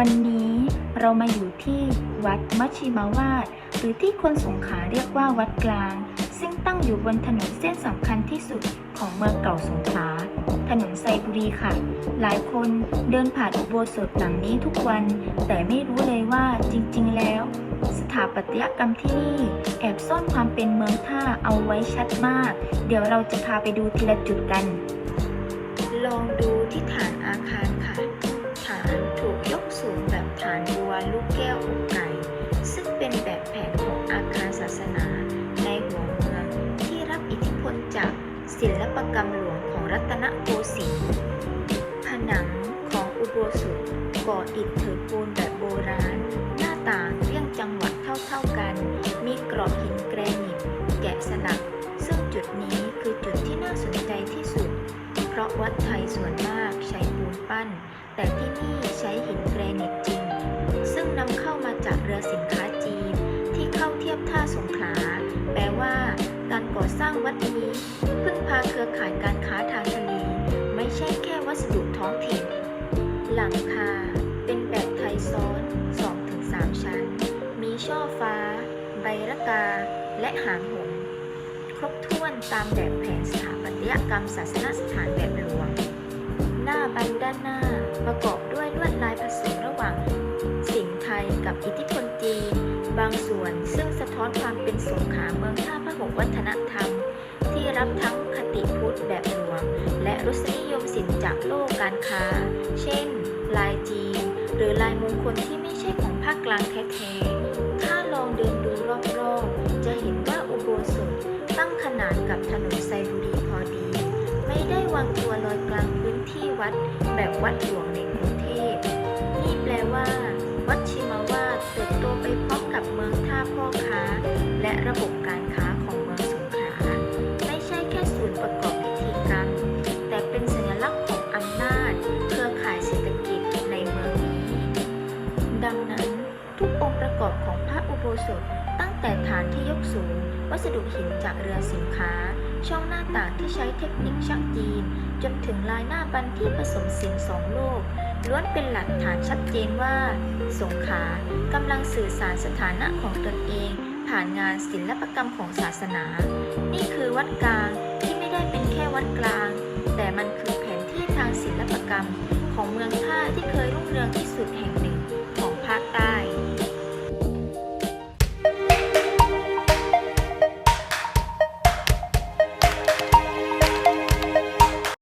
วันนี้เรามาอยู่ที่วัดมัชชิมาวาด หรือที่คนสงขลาเรียกว่าวัดกลาง ซึ่งตั้งอยู่บนถนนเส้นสำคัญที่สุดของเมืองเก่าสงขลาถนนไซบุรีค่ะ หลายคนเดินผ่านอุโบสถหลังนี้ทุกวัน แต่ไม่รู้เลยว่าจริงๆแล้ว สถาปัตยกรรมที่นี่ แอบซ่อนความเป็นเมืองท่าเอาไว้ชัดมาก เดี๋ยวเราจะพาไปดูทีละจุดกัน ลองดู เป็นแบบแผนของอาคารศาสนาในหัวเมืองที่รับอิทธิพลจากศิลปกรรมหลวงของรัตนโกสินทร์ผนังของอุโบสถก่ออิฐถือปูนแบบโบราณ หน้าต่างเรียงจังหวะเท่าๆกัน มีกรอบหินแกรนิตแกะสลัก ซึ่งจุดนี้คือจุดที่น่าสนใจที่สุด เพราะวัดไทยส่วนมากใช้ปูนปั้น แต่ที่นี่ใช้หินแกรนิตจริง ซึ่งนำเข้ามาจากเรือสินค้า ยบท่าสงขลา แปลว่าการก่อสร้างวัดนี้พึ่งพาเครือข่ายการค้าทางทะเลไม่ใช่แค่วัสดุท้องถิ่น หลังคาเป็นแบบไทยซ้อน 2-3 ชั้น มีช่อฟ้า ใบระกา และหางหงครบถ้วนตามแบบแผนสถาปัตยกรรมศาสนสถานแบบหลวง หน้าบันด้านหน้าประกอบ วัฒนธรรม ที่รับทั้งคติพุทธแบบหลวงและรสนิยมศิลป์จากโลกการค้า เช่น ลายจีน หรือลายมงคลที่ไม่ใช่ของภาคกลางแท้ๆ ถ้าลองเดินดูรอบๆ จะเห็นว่าอุโบสถตั้งขนานกับถนนไซบุรีพอดี ไม่ได้วางตัวลอยกลางพื้นที่วัดแบบวัดหลวงในกรุงเทพนี่แปลว่าวัดชิมาวาดเติบโตไปพร้อมกับเมืองท่าพ่อค้า และระบบ อบของพระอุโบสถ ตั้งแต่ฐานที่ยกสูง วัสดุหินจากเรือสินค้า ช่องหน้าต่างที่ใช้เทคนิคช่างจีน จนถึงลายหน้าบันที่ผสมสินสองโลก ล้วนเป็นหลักฐานชัดเจนว่า สงขากำลังสื่อสารสถานะของตนเอง ผ่านงานศิลปกรรมของศาสนา นี่คือวัดกลางที่ไม่ได้เป็นแค่วัดกลาง แต่มันคือแผนที่ทางศิลปกรรมของเมืองท่าที่เคยรุ่งเรืองที่สุดแห่ง